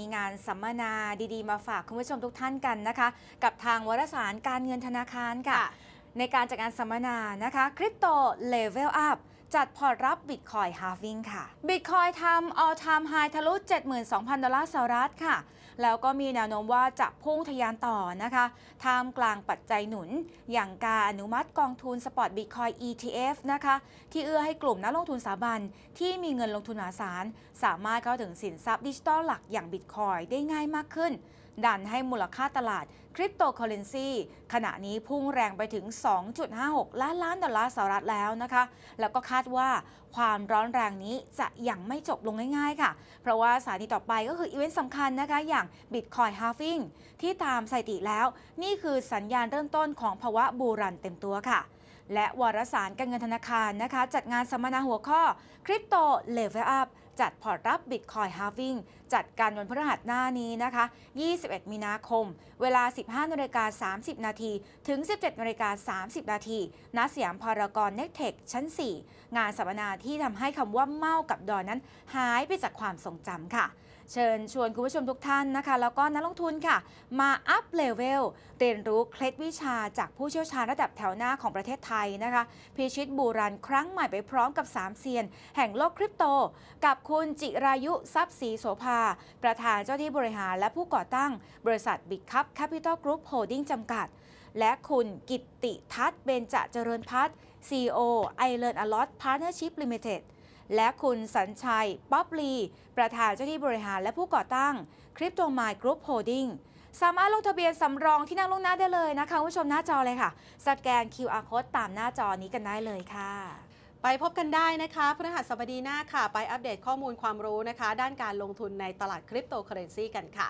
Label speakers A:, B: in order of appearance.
A: มีงานสัมมนาดีๆ มาฝากคุณผู้ชมทุกท่านกันนะคะ กับทางวารสารการเงินธนาคารค่ะ
B: ค่ะ
A: ในการจัดงานสัมมนานะคะคริปโตเลเวลอัพ จัดพอร์ตรับบิตคอยฮาฟ i ิงค่ะบิตคอยทำ all time high ทะลุ 72,000 ดอลลาร์สหรัฐค่ะ แล้วก็มีแนวโน้มว่าจะพุ่งทะยานต่อนะคะท่ามกลางปัจจัยหนุน อย่างการอนุมัติกองทุนสปอร์ตบิตคอย ETF นะคะ ที่เอื้อให้กลุ่มนักลงทุนสถาบันที่มีเงินลงทุนมหาศาล สามารถเข้าถึงสินทรัพย์ดิจิทัลหลักอย่างบิตคอยได้ง่ายมากขึ้นดันให้มูลค่าตลาดคริปโตเคอเรนซีขณะนี้พุ่งแรงไปถึง 2.56 ล้านล้านดอลลาร์สหรัฐแล้วนะคะ แล้วก็คาดว่าความร้อนแรงนี้จะยังไม่จบลงง่ายๆค่ะ เพราะว่าสถานีต่อไปก็คืออีเวนต์สำคัญนะคะ อย่าง Bitcoin Halving ที่ตามสถิติแล้ว นี่คือสัญญาณเริ่มต้นของภาวะบูรันเต็มตัวค่ะและวารสารการเงินธนาคารนะคะ จัดงานสัมมนาหัวข้อ Crypto Level Up จัดพอร์ตรับ Bitcoin Halving จัดการวันพฤหัสหน้านี้นะคะ 21 มีนาคม เวลา 15นาฬิกา30 นาทีถึง 17นาฬิกา30 นาทีณสยามพารากอนเน็กเทคชั้น 4 งานสัมมนาที่ทำให้คำว่าเมากับดอนนั้น หายไปจากความทรงจำค่ะ เชิญชวนคุณผู้ชมทุกท่านนะคะ แล้วก็นักลงทุนค่ะ มาอัพเลเวลเรียนรู้เคล็ดวิชาจากผู้เชี่ยวชาญระดับแถวหน้าของประเทศไทยนะคะ พิชิตบูรันครั้งใหม่ไปพร้อมกับ 3 เซียน แห่งโลกคริปโต กับคุณจิรายุทรัพย์ศรีโสภา ประธานเจ้าที่บริหารและผู้ก่อตั้ง บริษัทบิ๊กคัพแคปิตอลกรุ๊ปโฮลดิ้งจำกัด และคุณกิตติทัศน์เบญจเจริญพัฒน์ CEO i Learn a Lot Partnership Limited และคุณสัญชัย ป๊อบลี ประธานเจ้าที่บริหารและผู้ก่อตั้งคริปโตมายกรุ๊ปโฮดดิ้งสามารถลงทะเบียนสำรองที่นั่งล่วงหน้าได้เลยนะคะคุณผู้ชมหน้าจอเลยค่ะ สแกน QR code ตามหน้าจอนี้กันได้เลยค่ะ
B: ไปพบกันได้นะคะพฤหัสบดีหน้าค่ะ ไปอัปเดตข้อมูลความรู้นะคะ ด้านการลงทุนในตลาดคริปโตเคอเรนซีกันค่ะ